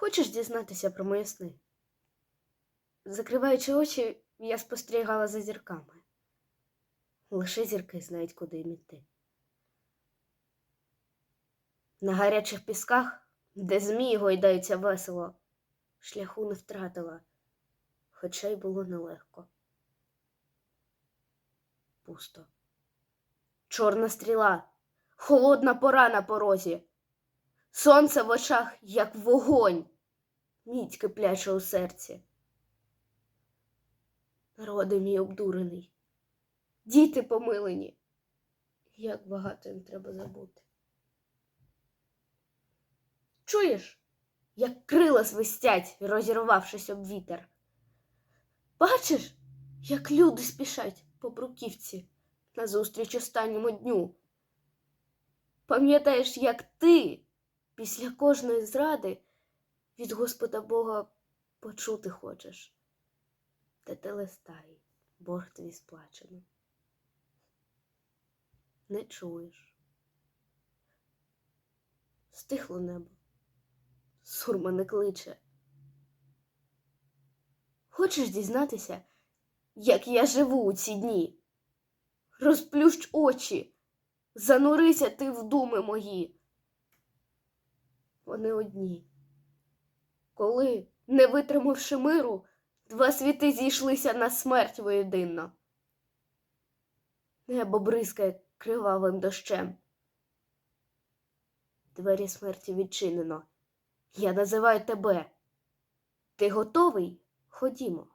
Хочеш дізнатися про мої сни? Закриваючи очі, я спостерігала за зірками. Лише зірки знають, куди їм іти. На гарячих пісках, де змії гойдаються весело, шляху не втратила, хоча й було нелегко. Пусто. Чорна стріла, холодна пора на порозі. Сонце в очах, як вогонь, мідь кипляче у серці. Народи мій обдурений, діти помилені, як багато їм треба забути. Чуєш, як крила свистять, розірвавшись об вітер? Бачиш, як люди спішать по бруківці назустріч останньому дню? Пам'ятаєш, як ти після кожної зради від Господа Бога почути хочеш, та ти листай, борг твій сплачено. Не чуєш. Стихло небо, сурма не кличе. Хочеш дізнатися, як я живу у ці дні? Розплющ очі, занурися ти в думи мої вони одні. Коли, не витримавши миру, два світи зійшлися на смерть воєдинно. Небо бризкає кривавим дощем. Двері смерті відчинено. Я називаю тебе. Ти готовий? Ходімо.